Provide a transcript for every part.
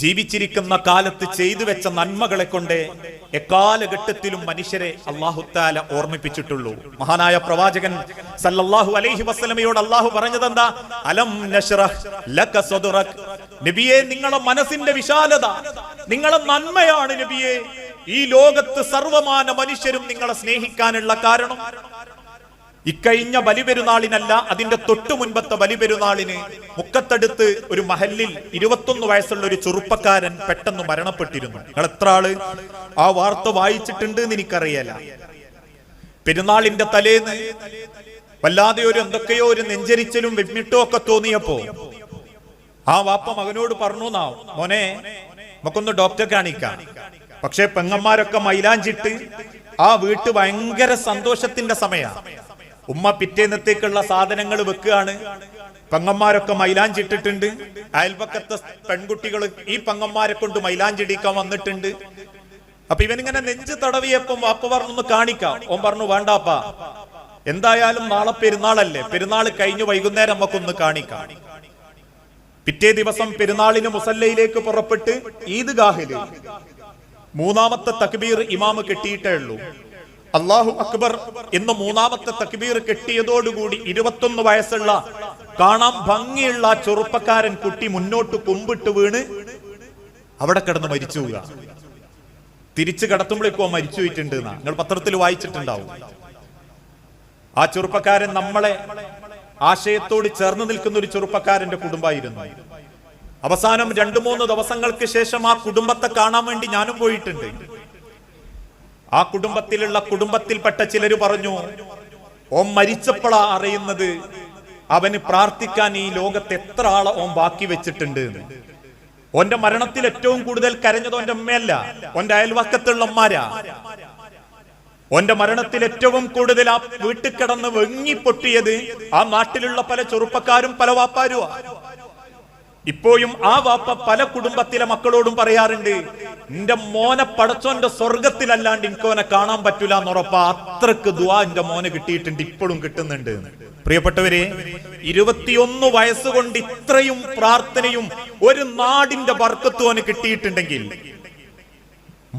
ജീവിച്ചിരിക്കുന്ന കാലത്ത് ചെയ്തു വെച്ച നന്മകളെ കൊണ്ട് എക്കാലഘട്ടത്തിലും മനുഷ്യരെ അള്ളാഹുത്താല ഓർമ്മിപ്പിച്ചിട്ടുള്ളൂ. മഹാനായ പ്രവാചകൻ സല്ലല്ലാഹു അലൈഹി വസ്ലമയോട് അള്ളാഹു പറഞ്ഞതെന്താ? അലം നബിയെ നിങ്ങളെ മനസ്സിന്റെ വിശാലത നിങ്ങളെ നന്മയാണ് നബിയെ. ഈ ലോകത്ത് സർവമാന മനുഷ്യരും നിങ്ങളെ സ്നേഹിക്കാനുള്ള കാരണം ഇക്കഴിഞ്ഞ ബലിപെരുന്നാളിനല്ല അതിന്റെ തൊട്ടു മുൻപത്തെ ബലിപെരുന്നാളിന് മുക്കത്തടുത്ത് ഒരു മഹലിൽ ഇരുപത്തൊന്ന് വയസ്സുള്ള ഒരു ചെറുപ്പക്കാരൻ പെട്ടെന്ന് മരണപ്പെട്ടിരുന്നു. നിങ്ങൾ എത്ര ആൾ? ആ വാർത്ത വായിച്ചിട്ടുണ്ട് എന്ന് എനിക്കറിയല്ല. പെരുന്നാളിന്റെ തലേന്ന് വല്ലാതെ ഒരു എന്തൊക്കെയോ ഒരു നെഞ്ചരിച്ചലും വെമ്മിട്ടും ഒക്കെ തോന്നിയപ്പോ ആ വാപ്പ മകനോട് പറഞ്ഞു നാ മോനെ നമുക്കൊന്ന് ഡോക്ടറെ കാണിക്കാം. പക്ഷെ പെങ്ങന്മാരൊക്കെ മൈലാഞ്ചിട്ട് ആ വീട്ട് ഭയങ്കര സന്തോഷത്തിന്റെ സമയ. ഉമ്മ പിറ്റേന്നത്തേക്കുള്ള സാധനങ്ങൾ വെക്കുകയാണ്. പെങ്ങന്മാരൊക്കെ മൈലാഞ്ചിട്ടിട്ടുണ്ട്. അയൽപക്കത്തെ പെൺകുട്ടികൾ ഈ പെങ്ങന്മാരെ കൊണ്ട് മൈലാഞ്ചിടിക്കാൻ വന്നിട്ടുണ്ട്. അപ്പൊ ഇവനിങ്ങനെ നെഞ്ച് തടവിയപ്പം വാപ്പ പറഞ്ഞൊന്ന് കാണിക്കാം. ഓൻ പറഞ്ഞു വേണ്ടാപ്പാ എന്തായാലും നാളെ പെരുന്നാളല്ലേ. പെരുന്നാൾ കഴിഞ്ഞു വൈകുന്നേരം നമുക്കൊന്ന് കാണിക്കാം. പിറ്റേ ദിവസം പെരുന്നാളിന് മുസല്ലയിലേക്ക് പുറപ്പെട്ട് ഈദ്ഗാഹിൽ മൂന്നാമത്തെ തക്ബീർ ഇമാമ് കെട്ടിയിട്ടേ ഉള്ളൂ. അള്ളാഹു അക്ബർ എന്ന് മൂന്നാമത്തെ തക്ബീർ കെട്ടിയതോടുകൂടി ഇരുപത്തൊന്ന് വയസ്സുള്ള കാണാൻ ഭംഗിയുള്ള ചെറുപ്പക്കാരൻ കുട്ടി മുന്നോട്ട് കുമ്പിട്ട് വീണ് അവിടെ കിടന്ന് മരിച്ചു പോവുക. തിരിച്ചു കിടത്തുമ്പോഴേക്കോ മരിച്ചു പോയിട്ടുണ്ട് എന്നാ. നിങ്ങൾ പത്രത്തിൽ വായിച്ചിട്ടുണ്ടാവും. ആ ചെറുപ്പക്കാരൻ നമ്മളെ ആശയത്തോട് ചേർന്ന് നിൽക്കുന്ന ഒരു ചെറുപ്പക്കാരന്റെ കുടുംബമായിരുന്നു. അവസാനം രണ്ടു മൂന്ന് ദിവസങ്ങൾക്ക് ശേഷം ആ കുടുംബത്തെ കാണാൻ വേണ്ടി ഞാനും പോയിട്ടുണ്ട്. ആ കുടുംബത്തിലുള്ള കുടുംബത്തിൽപ്പെട്ട ചിലര് പറഞ്ഞു ഓം മരിച്ചപ്പോഴാ അറിയുന്നത്. അവന് പ്രാർത്ഥിക്കാൻ ഈ ലോകത്ത് എത്ര ആളെ ഓം ബാക്കി വെച്ചിട്ടുണ്ട്. ഓന്റെ മരണത്തിൽ ഏറ്റവും കൂടുതൽ കരഞ്ഞത് ഓന്റെ അമ്മയല്ല ഓന്റെ അയൽവക്കത്തുള്ള അമ്മാരാ ഓന്റെ മരണത്തിൽ ഏറ്റവും കൂടുതൽ ആ വീട്ടിൽ കിടന്ന് വെങ്ങിപ്പൊട്ടിയത് ആ നാട്ടിലുള്ള പല ചെറുപ്പക്കാരും പല വാപ്പാരുമാ ഇപ്പോഴും ആ വാപ്പ പല കുടുംബത്തിലെ മക്കളോടും പറയാറുണ്ട് നിന്റെ മോനെ പടച്ചോന്റെ സ്വർഗത്തിലല്ലാണ്ട് എനിക്കോനെ കാണാൻ പറ്റൂല എന്നുറപ്പാ അത്രയ്ക്ക് ദുവാ എന്റെ മോനെ കിട്ടിയിട്ടുണ്ട് ഇപ്പോഴും കിട്ടുന്നുണ്ട്. പ്രിയപ്പെട്ടവരെ ഇരുപത്തിയൊന്ന് വയസ്സുകൊണ്ട് ഇത്രയും പ്രാർത്ഥനയും ഒരു നാടിന്റെ ബർക്കത്തും അവന് കിട്ടിയിട്ടുണ്ടെങ്കിൽ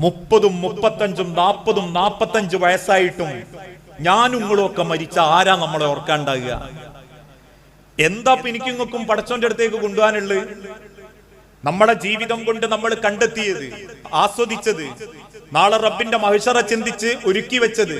മുപ്പതും മുപ്പത്തഞ്ചും നാപ്പതും നാപ്പത്തഞ്ച് വയസ്സായിട്ടും ഞാനും ഒക്കെ മരിച്ച ആരാ നമ്മളെ ഓർക്കാണ്ടാകുക? എന്താ പിനിക്കുങ്ങൾക്കും പടച്ചോന്റെ അടുത്തേക്ക് കൊണ്ടുപോകാനുള്ളത്? നമ്മുടെ ജീവിതം കൊണ്ട് നമ്മൾ കണ്ടെത്തിയത് ആസ്വദിച്ചത്. നാളെ റബ്ബിന്റെ മഹിഷറ ചിന്തിച്ച് ഒരുക്കി വെച്ചത്.